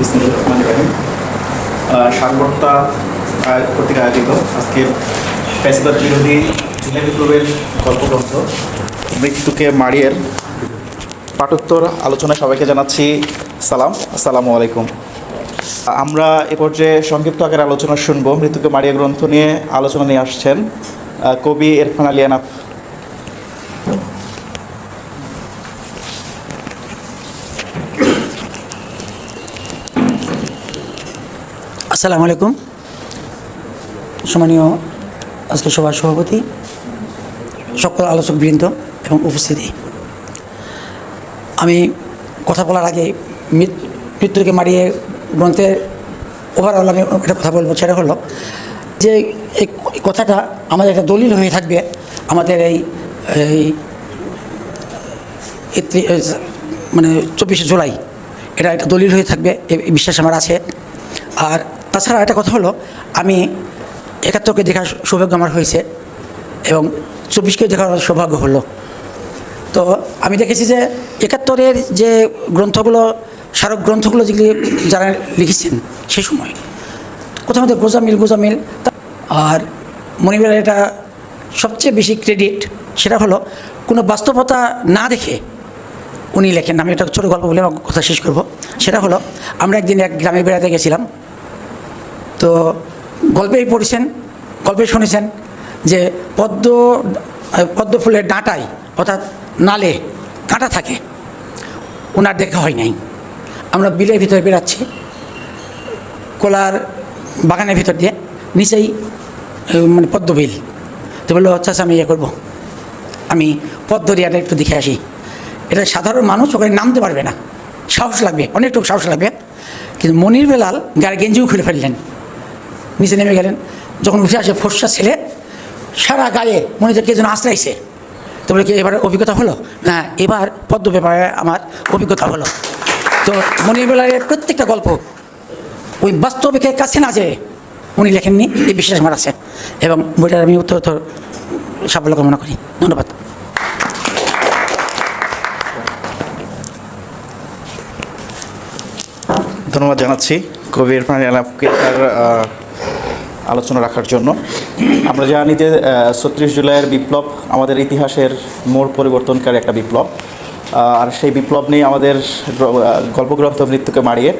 বিসমিল্লাহির কর্তৃক আয়োজিত আজকের ফ্যাসিবাদ বিরোধী বিপ্লবের গল্পগ্রন্থ মৃত্যুকে মারিয়ের পাঠোত্তর আলোচনায় সবাইকে জানাচ্ছি সালাম, আসসালামু আলাইকুম। আমরা এ পর্যায়ে সংক্ষিপ্ত আকারে আলোচনা শুনব। মৃত্যুকে মারিয়া গ্রন্থ নিয়ে আলোচনা নিয়ে আসছেন কবি এরফান আলী আসসালামু আলাইকুম। সম্মানীয় আজকে সভার সভাপতি, সকল আলোচক বৃন্দ এবং উপস্থিতি। আমি কথা বলার আগে মৃত- মৃত্যুকে মারিয়ে গ্রন্থের ওভারঅল আমি একটা কথা বলব, সেটা হলো যে এই কথাটা আমাদের একটা দলিল হয়ে থাকবে, আমাদের এই এই মানে চব্বিশে জুলাই, এটা একটা দলিল হয়ে থাকবে এই বিশ্বাস আমার আছে। আর তাছাড়া একটা কথা হলো, আমি একাত্তরকে দেখার সৌভাগ্য আমার হয়েছে এবং চব্বিশকে দেখার সৌভাগ্য হলো। তো আমি দেখেছি যে একাত্তরের যে গ্রন্থগুলো, স্মারক গ্রন্থগুলো যেগুলি যারা লিখেছেন সেই সময় কোথাও মধ্যে গোজামিল গোজামিল, আর মনিবের এটা সবচেয়ে বেশি ক্রেডিট সেটা হলো, কোনো বাস্তবতা না দেখে উনি লেখেন। আমি একটা ছোটো গল্প বলে, আমার কথা শেষ করব। সেটা হলো, আমরা একদিন এক গ্রামে বেড়াতে গেছিলাম। তো গল্পেই পড়েছেন গল্পে শুনেছেন যে পদ্ম পদ্ম ফুলের ডাঁটায় অর্থাৎ নালে কাঁটা থাকে। ওনার দেখা হয় নাই। আমরা বিলের ভিতরে বেরাচ্ছি কোলার বাগানের ভিতর দিয়ে নিচেই মানে পদ্ম বিল। তো বলল আচ্ছা আচ্ছা, আমি ইয়ে করব। আমি পদ্ম দিয়াটা একটু দেখে আসি। এটা সাধারণ মানুষ ওখানে নামতে পারবে না। সাহস লাগবে অনেকটুকু সাহস লাগবে। কিন্তু মনির বেলাল গায়ে গেঞ্জিও খুলে ফেললেন নিচে নেমে গেলেন। যখন উঠে আসে ফর্সা ছেলে, সারা গায়ে মনে হচ্ছে কে যেন আশ্রাইছে তো বলে কি, এবার অভিজ্ঞতা হলো? না, এবার পদ্ম ব্যাপারে আমার অভিজ্ঞতা হলো। তো মনির বেলালের প্রত্যেকটা গল্প, ওই বাস্তবিকের কাছে না যে উনি লেখেননি, এই বিশ্বাস আমার আছে। এবং বইটার আমি উত্তর সাফল্য কামনা করি। ধন্যবাদ। ধন্যবাদ জানাচ্ছি। কবির ইরফান আলী আনাফকে তার আলোচনা রাখার জন্য। আমরা জানি যে ছত্রিশ জুলাইয়ের বিপ্লব আমাদের ইতিহাসের মোড় পরিবর্তনকারী একটা বিপ্লব। আর সেই বিপ্লব নিয়ে আমাদের গল্পগ্রন্থ মৃত্যুকে মারিয়ে